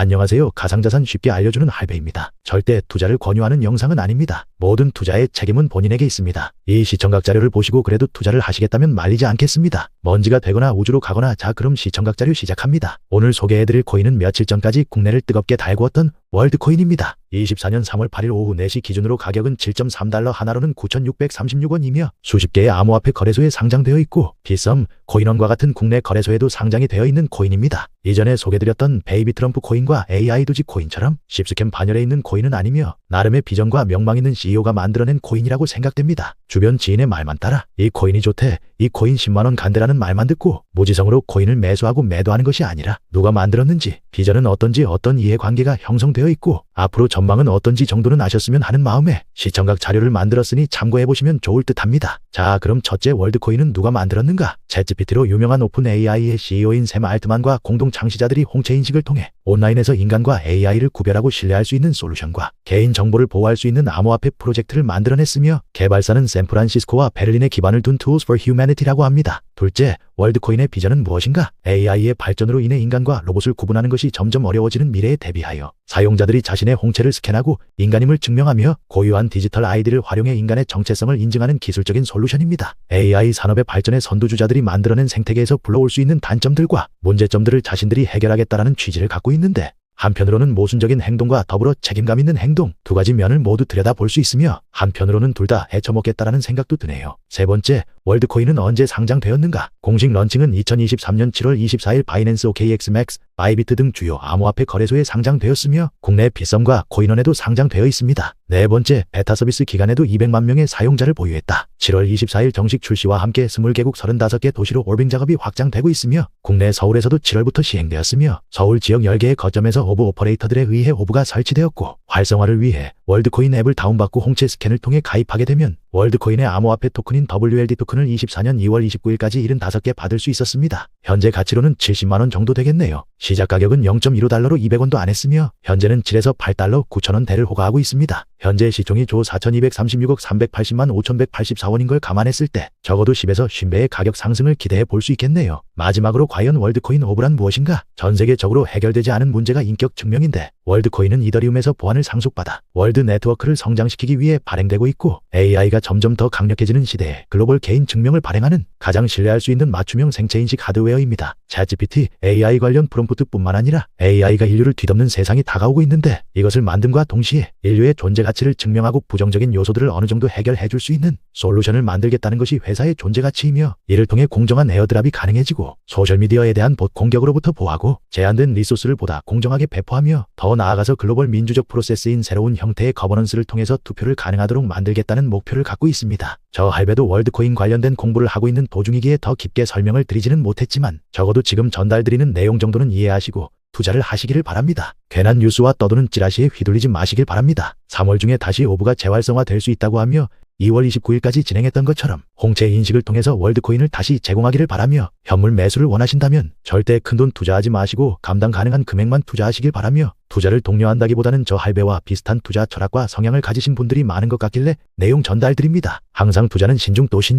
안녕하세요. 가상자산 쉽게 알려주는 할배입니다. 절대 투자를 권유하는 영상은 아닙니다. 모든 투자의 책임은 본인에게 있습니다. 이 시청각 자료를 보시고 그래도 투자를 하시겠다면 말리지 않겠습니다. 먼지가 되거나 우주로 가거나 자 그럼 시청각 자료 시작합니다. 오늘 소개해드릴 코인은 며칠 전까지 국내를 뜨겁게 달구었던 월드코인입니다. 24년 3월 8일 오후 4시 기준으로 가격은 7.3달러 하나로는 9,636원이며 수십 개의 암호화폐 거래소에 상장되어 있고 비썸, 코인원과 같은 국내 거래소에도 상장이 되어 있는 코인입니다. 이전에 소개드렸던 베이비 트럼프 코인과 AI 도지 코인처럼 십스캠 반열에 있는 코인은 아니며 나름의 비전과 명망 있는 CEO가 만들어낸 코인이라고 생각됩니다. 주변 지인의 말만 따라 이 코인이 좋대, 이 코인 10만원 간대라는 말만 듣고 무지성으로 코인을 매수하고 매도하는 것이 아니라 누가 만들었는지 비전은 어떤지 어떤 이해관계가 형성되어 있고 앞으로 전망은 어떤지 정도는 아셨으면 하는 마음에 시청각 자료를 만들었으니 참고해보시면 좋을 듯 합니다. 자 그럼 첫째 월드코인은 누가 만들었는가? 챗GPT로 유명한 오픈 AI의 CEO인 샘 알트만과 공동 창시자들이 홍채 인식을 통해 온라인에서 인간과 AI를 구별하고 신뢰할 수 있는 솔루션과 개인 정보를 보호할 수 있는 암호화폐 프로젝트를 만들어냈으며 개발사는 샌프란시스코와 베를린에 기반을 둔 Tools for Humanity라고 합니다. 둘째, 월드코인의 비전은 무엇인가? AI의 발전으로 인해 인간과 로봇을 구분하는 것이 점점 어려워지는 미래에 대비하여 사용자들이 자신의 홍채를 스캔하고 인간임을 증명하며 고유한 디지털 아이디를 활용해 인간의 정체성을 인증하는 기술적인 솔루션입니다. AI 산업의 발전의 선두주자들이 만들어낸 생태계에서 불러올 수 있는 단점들과 문제점들을 자신들이 해결하겠다라는 취지를 갖고 있는데 한편으로는 모순적인 행동과 더불어 책임감 있는 행동 두 가지 면을 모두 들여다볼 수 있으며 한편으로는 둘 다 헤쳐먹겠다라는 생각도 드네요. 세 번째, 월드코인은 언제 상장되었는가? 공식 런칭은 2023년 7월 24일 바이낸스 OKXMX, 바이비트 등 주요 암호화폐 거래소에 상장되었으며 국내 비썸과 코인원에도 상장되어 있습니다. 네 번째, 베타 서비스 기간에도 200만 명의 사용자를 보유했다. 7월 24일 정식 출시와 함께 20개국 35개 도시로 올빙 작업이 확장되고 있으며 국내 서울에서도 7월부터 시행되었으며 서울 지역 10개의 거점에서 오브 오퍼레이터들에 의해 오브가 설치되었고 활성화를 위해 월드코인 앱을 다운받고 홍채 스캔을 통해 가입하게 되면 월드코인의 암호화폐 토큰인 WLD 토큰을 24년 2월 29일까지 75개 받을 수 있었습니다. 현재 가치로는 70만원 정도 되겠네요. 시작 가격은 0.15달러로 200원도 안 했으며 현재는 7에서 8달러 9천원 대를 호가하고 있습니다. 현재 시총이 조 4,236억 380만 5,184원인 걸 감안했을 때 적어도 10에서 50배의 가격 상승을 기대해 볼 수 있겠네요. 마지막으로 과연 월드코인 오브란 무엇인가? 전 세계적으로 해결되지 않은 문제가 인격 증명인데 월드코인은 이더리움에서 보안을 상속받아 월드 네트워크를 성장시키기 위해 발행되고 있고 AI가 점점 더 강력해지는 시대에 글로벌 개인 증명을 발행하는 가장 신뢰할 수 있는 맞춤형 생체인식 하드웨어입니다. 챗GPT, AI 관련 프롬프트뿐만 아니라 AI가 인류를 뒤덮는 세상이 다가오고 있는데 이것을 만듦과 동시에 인류의 존재 가치를 증명하고 부정적인 요소들을 어느 정도 해결해 줄 수 있는 솔루션을 만들겠다는 것이 회사의 존재 가치이며 이를 통해 공정한 에어드랍이 가능해지고 소셜미디어에 대한 봇 공격으로부터 보호하고 제한된 리소스를 보다 공정하게 배포하며 더 나아가서 글로벌 민주적 프로세스인 새로운 형태의 거버넌스를 통해서 투표를 가능하도록 만들겠다는 목표를 갖고 있습니다. 저 할배도 월드코인 관련된 공부를 하고 있는 도중이기에 더 깊게 설명을 드리지는 못했지만 적어도 지금 전달드리는 내용 정도는 이해하시고 투자를 하시기를 바랍니다. 괜한 뉴스와 떠도는 찌라시에 휘둘리지 마시길 바랍니다. 3월 중에 다시 오브가 재활성화될 수 있다고 하며 2월 29일까지 진행했던 것처럼 홍채 인식을 통해서 월드코인을 다시 제공하기를 바라며 현물 매수를 원하신다면 절대 큰돈 투자하지 마시고 감당 가능한 금액만 투자하시길 바라며 투자를 독려한다기보다는 저 할배와 비슷한 투자 철학과 성향을 가지신 분들이 많은 것 같길래 내용 전달드립니다. 항상 투자는 신중 또 신중